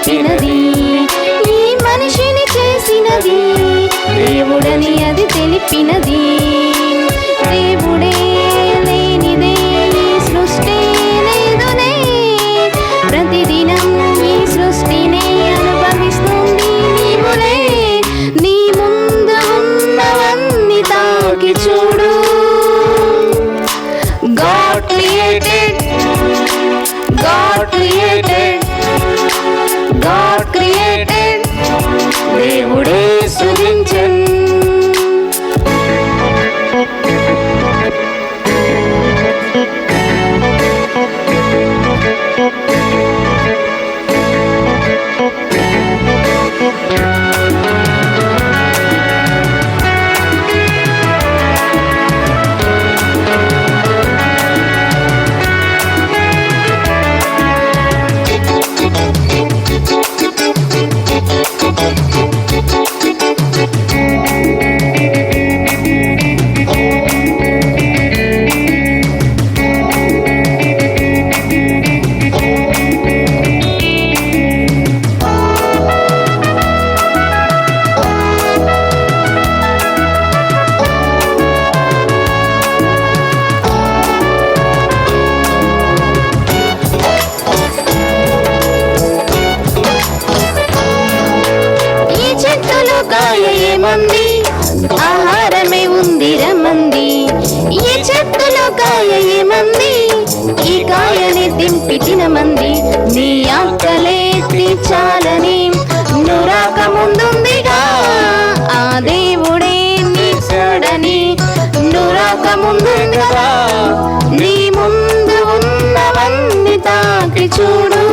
చెప్పినది ఈ మనిషిని చేసినది. దేవుడని అది తెలిపినది. దేవుడే లేనిదే సృష్టి లేదునే ప్రతిదినం ఈ సృష్టిని అనుభవిస్తుంది నీవులే. నీ ముందు ఉన్నవన్నీ తాకి చూడు. గాడ్ క్రియేటెడ్ మంది ఆహారమే ఉంది రమంది. ఈ చెట్టులో కాయ ఏమంది? ఈ కాయని దింపి తినమంది. నీ ఆకలే తీర్చాలని నురాక ముందుందిగా. ఆ దేవుడే నీ చూడని నురాక ముందుందిగా. నీ ముందు ఉన్నవన్నీ తాకి చూడు.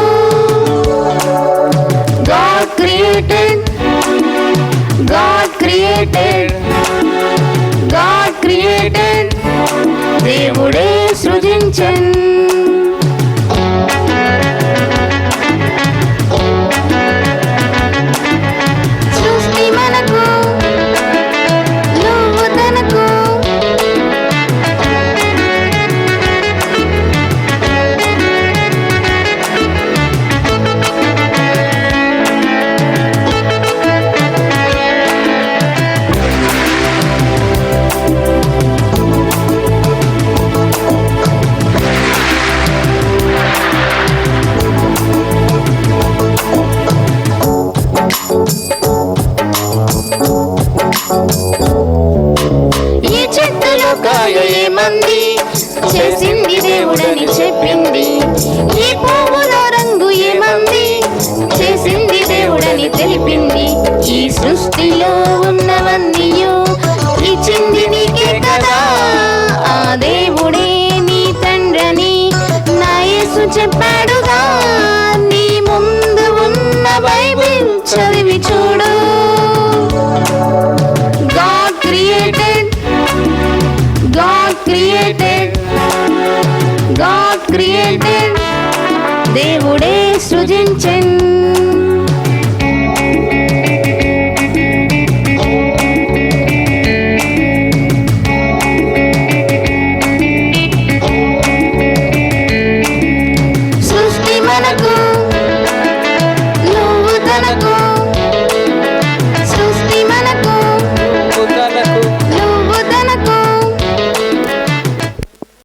God created, సృజించన్ దేవుడని చెప్పింది. ఈ పువ్వులో రంగు ఏమంది? చేసింది దేవుడని తెలిపింది. ఈ సృష్టిలో ఉన్నవన్నీ ఇచ్చింది నీకే కదా. ఆ దేవుడే నీ తండ్రని నా యేసు చెప్పాడుగా. గాడ్ క్రియేటెడ్ దేవుడే సృజించన్